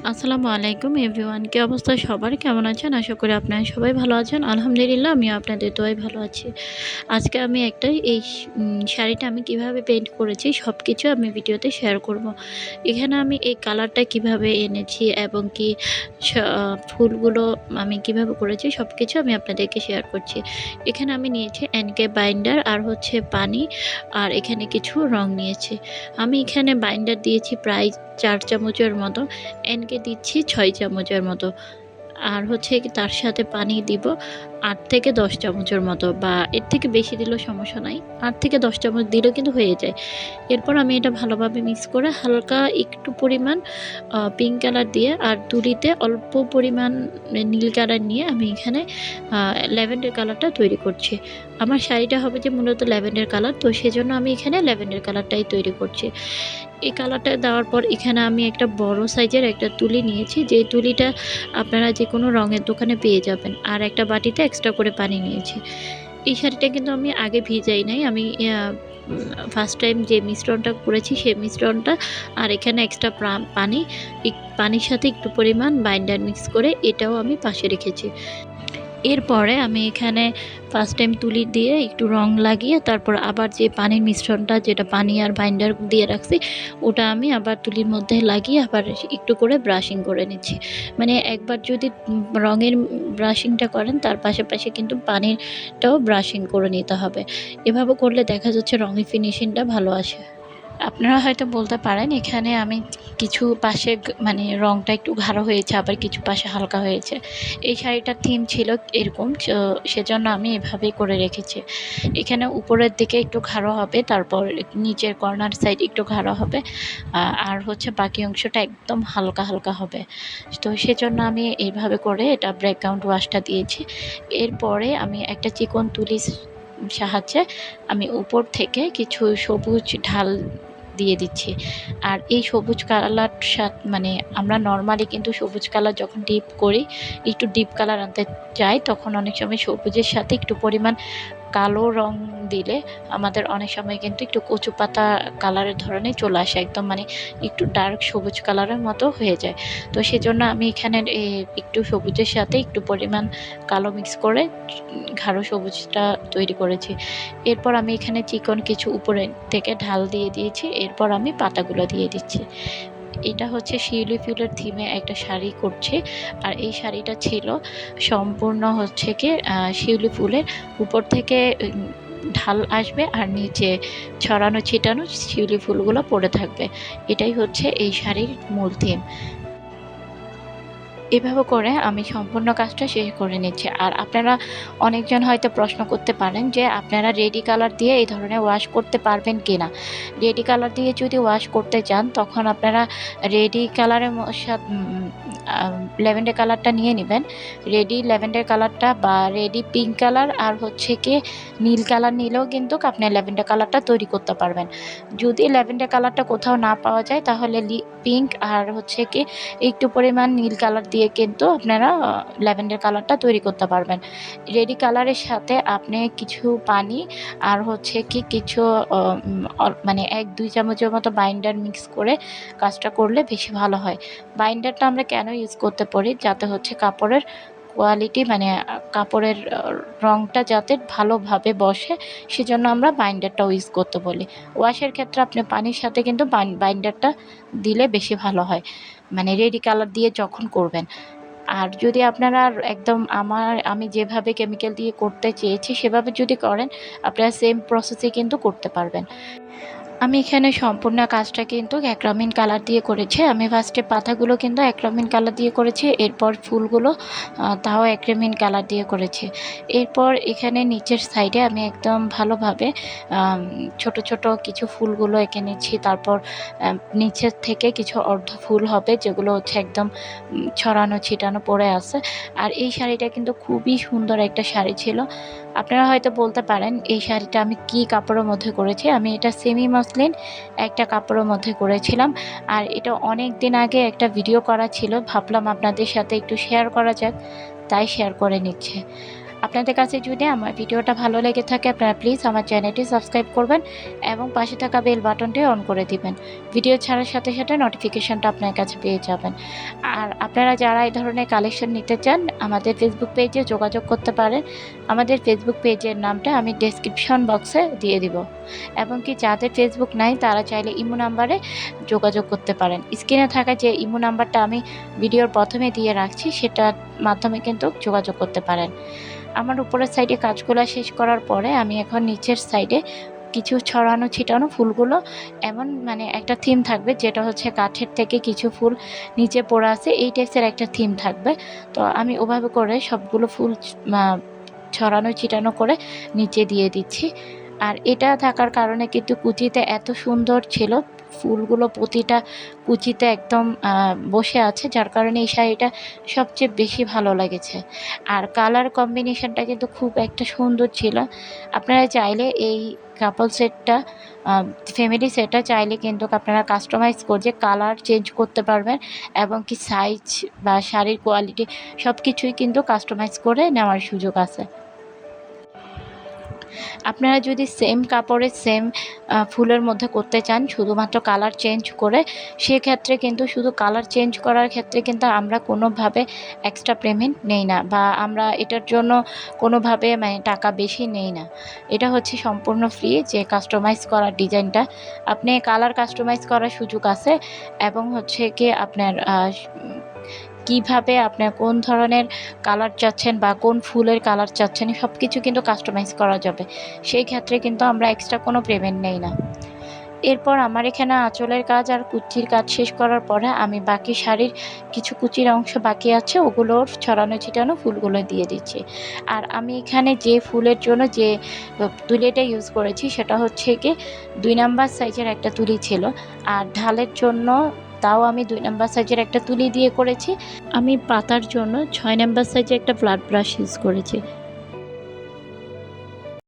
আসসালামু আলাইকুম এভরিওয়ান, কি অবস্থা সবার? কেমন আছেন? আশা করি আপনারা সবাই ভালো আছেন। আলহামদুলিল্লাহ, আমিও আপনাদের দোয়াই ভালো আছি। আজকে আমি একটা এই শাড়িটা আমি কীভাবে পেন্ট করেছি সব কিছু আমি ভিডিওতে শেয়ার করব। এখানে আমি এই কালারটা কীভাবে এনেছি এবং কি ফুলগুলো আমি কীভাবে করেছি সব কিছু আমি আপনাদেরকে শেয়ার করছি। এখানে আমি নিয়েছি এনকে বাইন্ডার আর হচ্ছে পানি আর এখানে কিছু রং নিয়েছি। আমি এখানে বাইন্ডার দিয়েছি প্রায় চার চামচের মতো। এনকে দিচ্ছি ছয় চামচের মতো। আর হচ্ছে তার সাথে পানি দিব আট থেকে দশ চামচের মতো বা এর থেকে বেশি দিলেও সমস্যা নাই। আট থেকে দশ চামচ দিলেও কিন্তু হয়ে যায়। এরপর আমি এটা ভালোভাবে মিক্স করে হালকা একটু পরিমাণ পিঙ্ক কালার দিয়ে আর তুলিতে অল্প পরিমাণ নীল কালার নিয়ে আমি এখানে ল্যাভেন্ডার কালারটা তৈরি করছি। আমার শাড়িটা হবে যে মূলত ল্যাভেন্ডার কালার তো সেজন্য আমি এখানে ল্যাভেন্ডার কালারটাই তৈরি করছি। এই কালারটা দেওয়ার পর এখানে আমি একটা বড় সাইজের একটা তুলি নিয়েছি। যে তুলিটা আপনারা যে কোনো রঙের দোকানে পেয়ে যাবেন। আর একটা বাটিতে এক্সট্রা করে পানি নিয়েছি। এই শাড়িটা কিন্তু আমি আগে ভিজাই নাই। আমি ফার্স্ট টাইম যে মিশ্রণটা করেছি সেই মিশ্রণটা আর এখানে এক্সট্রা পানি, পানির সাথে একটু পরিমাণ বাইন্ডার মিক্স করে এটাও আমি পাশে রেখেছি। এরপরে আমি এখানে ফার্স্ট টাইম তুলি দিয়ে একটু রং লাগিয়ে তারপর আবার যে পানির মিশ্রণটা, যেটা পানি আর বাইন্ডার দিয়ে রাখছি, ওটা আমি আবার তুলির মধ্যে লাগিয়ে আবার একটু করে ব্রাশিং করে নিচ্ছি। মানে একবার যদি রঙের ব্রাশিংটা করেন, তার পাশাপাশি কিন্তু পানিরটাও ব্রাশিং করে নিতে হবে। এভাবে করলে দেখা যাচ্ছে রঙের ফিনিশিংটা ভালো আসে। আপনারা হয়তো বলতে পারেন, এখানে আমি কিছু পাশে মানে রংটা একটু গাঢ় হয়েছে, আবার কিছু পাশে হালকা হয়েছে। এই শাড়িটার থিম ছিল এরকম সেজন্য আমি এভাবেই করে রেখেছি। এখানে উপরের দিকে একটু গাঢ় হবে, তারপর নিচের কর্নার সাইড একটু গাঢ় হবে আর হচ্ছে বাকি অংশটা একদম হালকা হালকা হবে। তো সেজন্য আমি এইভাবে করে এটা ব্রেকগ্রাউন্ড ওয়াশটা দিয়েছি। এরপরে আমি একটা চিকন তুলি সাহায্যে আমি উপর থেকে কিছু সবুজ ঢাল দিয়ে দিচ্ছি। আর এই সবুজ কালার সাথ মানে আমরা নর্মালি কিন্তু সবুজ কালার যখন ডিপ করি, একটু ডিপ কালার আনতে চাই তখন অনেক সময় সবুজের সাথে একটু পরিমাণ কালো রং দিলে আমাদের অনেক সময় কিন্তু একটু কচু পাতা কালারের ধরনের চলে আসে, একদম মানে একটু ডার্ক সবুজ কালারের মতো হয়ে যায়। তো সেজন্য আমি এখানে একটু সবুজের সাথে একটু পরিমাণ কালো মিক্স করে গাঢ় সবুজটা তৈরি করেছি। এরপর আমি এখানে চিকন কিছু উপরে থেকে ঢাল দিয়ে দিয়েছি, এরপর আমি পাতাগুলো দিয়ে দিচ্ছি। এটা হচ্ছে শিউলি ফুলের থিমে একটা শাড়ি করছে। আর এই শাড়িটা ছিল সম্পূর্ণ হচ্ছে কি শিউলি ফুলের উপর থেকে ঢাল আসবে আর নিচে ছড়ানো ছিটানো শিউলি ফুলগুলো পড়ে থাকবে। এটাই হচ্ছে এই শাড়ির মূল থিম এভাবে করে আমি সম্পূর্ণ কাজটা শেষ করে নিচ্ছি। আর আপনারা অনেকজন হয়তো প্রশ্ন করতে পারেন যে আপনারা রেডি কালার দিয়ে এই ধরনের ওয়াশ করতে পারবেন কি না রেডি কালার দিয়ে যদি ওয়াশ করতে চান, তখন আপনারা রেডি কালারের ল্যাভেন্ডার কালারটা নিয়ে নেবেন। রেডি ল্যাভেন্ডার কালারটা বা রেডি পিঙ্ক কালার আর হচ্ছে কি নীল কালার নিলেও কিন্তু আপনি ল্যাভেন্ডার কালারটা তৈরি করতে পারবেন। যদি ল্যাভেন্ডার কালারটা কোথাও না পাওয়া যায়, তাহলে পিঙ্ক আর হচ্ছে কি একটু পরিমাণ নীল কালার দিয়ে কিন্তু আপনারা ল্যাভেন্ডার কালারটা তৈরি করতে পারবেন। রেডি কালারের সাথে আপনি কিছু পানি আর হচ্ছে কি কিছু মানে এক, দুই চামচের মতো বাইন্ডার মিক্স করে কাজটা করলে বেশি ভালো হয়। বাইন্ডারটা আমরা কেন ইউজ করতে পারি? যাতে হচ্ছে কাপড়ের কোয়ালিটি মানে কাপড়ের রংটা যাতে ভালোভাবে বসে, সেজন্য আমরা বাইন্ডারটাও ইউজ করতে বলি। ওয়াশের ক্ষেত্রে আপনি পানির সাথে কিন্তু বাইন্ডারটা দিলে বেশি ভালো হয়। মানে রেডি কালার দিয়ে যখন করবেন। আর যদি আপনারা একদম আমার, আমি যেভাবে কেমিক্যাল দিয়ে করতে চেয়েছি, সেভাবে যদি করেন, আপনারা সেম প্রসেসে কিন্তু করতে পারবেন। আমি এখানে সম্পূর্ণ কাজটা কিন্তু অ্যাক্রামিন কালার দিয়ে করেছি। আমি ফার্স্টে পাতাগুলো কিন্তু অ্যাক্রামিন কালার দিয়ে করেছি, এরপর ফুলগুলো তাও অ্যাক্রামিন কালার দিয়ে করেছি। এরপর এখানে নিচের সাইডে আমি একদম ভালোভাবে ছোট ছোট কিছু ফুলগুলো এঁকে নিচ্ছি। তারপর নিচের থেকে কিছু অর্ধ ফুল হবে, যেগুলো হচ্ছে একদম ছড়ানো ছিটানো পড়ে আছে। আর এই শাড়িটা কিন্তু খুবই সুন্দর একটা শাড়ি ছিল। আপনারা হয়তো বলতে পারেন, এই শাড়িটা আমি কি কাপড়ের মধ্যে করেছি? আমি এটা সেমি মসলিন একটা কাপড়ের মধ্যে করেছিলাম। আর এটা অনেক দিন আগে একটা ভিডিও করা ছিল, ভাবলাম আপনাদের সাথে একটু শেয়ার করা যাক। তাই শেয়ার করে নিচ্ছে। আপনাদের কাছে যদি আমার ভিডিওটা ভালো লেগে থাকে, আপনারা প্লিজ আমার চ্যানেলটি সাবস্ক্রাইব করবেন এবং পাশে থাকা বেল বাটনটি অন করে দিবেন। ভিডিও ছাড়ার সাথে সাথে নোটিফিকেশনটা আপনার কাছে পেয়ে যাবেন। আর আপনারা যারা এই ধরনের কালেকশন নিতে চান, আমাদের ফেসবুক পেজে যোগাযোগ করতে পারেন। আমাদের ফেসবুক পেজের নামটা আমি ডেসক্রিপশন বক্সে দিয়ে দিব। এবং কি যাদের ফেসবুক নাই, তারা চাইলে ইমো নাম্বারে যোগাযোগ করতে পারেন। স্ক্রিনে থাকা যে ইমো নাম্বারটা আমি ভিডিওর প্রথমে দিয়ে রাখছি সেটার মাধ্যমে কিন্তু যোগাযোগ করতে পারেন। আমার উপরের সাইডে কাজগুলো শেষ করার পরে আমি এখন নিচের সাইডে কিছু ছড়ানো, ছিটানো ফুলগুলো এমন মানে একটা থিম থাকবে যেটা হচ্ছে কাঠের থেকে কিছু ফুল নিচে পড়ে আছে। এই টাইপসের একটা থিম থাকবে। তো আমি ওভাবে করে সবগুলো ফুল ছড়ানো, ছিটানো করে নিচে দিয়ে দিচ্ছি। আর এটা থাকার কারণে কিন্তু কুচিতে এত সুন্দর ছিল ফুলগুলো প্রতিটা কুচিতে একদম বসে আছে, যার কারণে এই শাড়িটা সবচেয়ে বেশি ভালো লেগেছে। আর কালার কম্বিনেশনটা কিন্তু খুব একটা সুন্দর ছিল। আপনারা চাইলে এই কাপল সেটটা ফ্যামিলি সেটটা চাইলে কিন্তু আপনারা কাস্টমাইজ করে কালার চেঞ্জ করতে পারবেন এবং কি সাইজ বা শাড়ির কোয়ালিটি সব কিছুই কিন্তু কাস্টমাইজ করে নেওয়ার সুযোগ আছে। আপনারা যদি সেম কাপড়ের সেম ফুলের মধ্যে করতে চান, শুধুমাত্র কালার চেঞ্জ করে, সেক্ষেত্রে কিন্তু শুধু কালার চেঞ্জ করার ক্ষেত্রে কিন্তু আমরা কোনোভাবে এক্সট্রা পেমেন্ট নেই না বা আমরা এটার জন্য কোনোভাবে মানে টাকা বেশি নেই না। এটা হচ্ছে সম্পূর্ণ ফ্রি যে কাস্টমাইজ করার ডিজাইনটা। আপনি কালার কাস্টমাইজ করার সুযোগ আছে এবং হচ্ছে কি আপনার কীভাবে আপনার কোন ধরনের কালার চাচ্ছেন বা কোন ফুলের কালার চাচ্ছেন সব কিছু কিন্তু কাস্টমাইজ করা যাবে। সেই ক্ষেত্রে কিন্তু আমরা এক্সট্রা কোনো পেমেন্ট নেই না। এরপর আমার এখানে আঁচলের কাজ আর কুচির কাজ শেষ করার পরে আমি বাকি শাড়ির কিছু কুচির অংশ বাকি আছে ওগুলোর ছড়ানো ছিটানো ফুলগুলো দিয়ে দিচ্ছি। আর আমি এখানে যে ফুলের জন্য যে তুলিটা ইউজ করেছি, সেটা হচ্ছে কি, দুই নাম্বার সাইজের একটা তুলি ছিল। আর ঢালের জন্য তাও আমি দুই নাম্বার সাইজের একটা তুলি দিয়ে করেছি। আমি পাতার জন্য ছয় নাম্বার সাইজের একটা ফ্ল্যাট ব্রাশ ইউজ করেছি।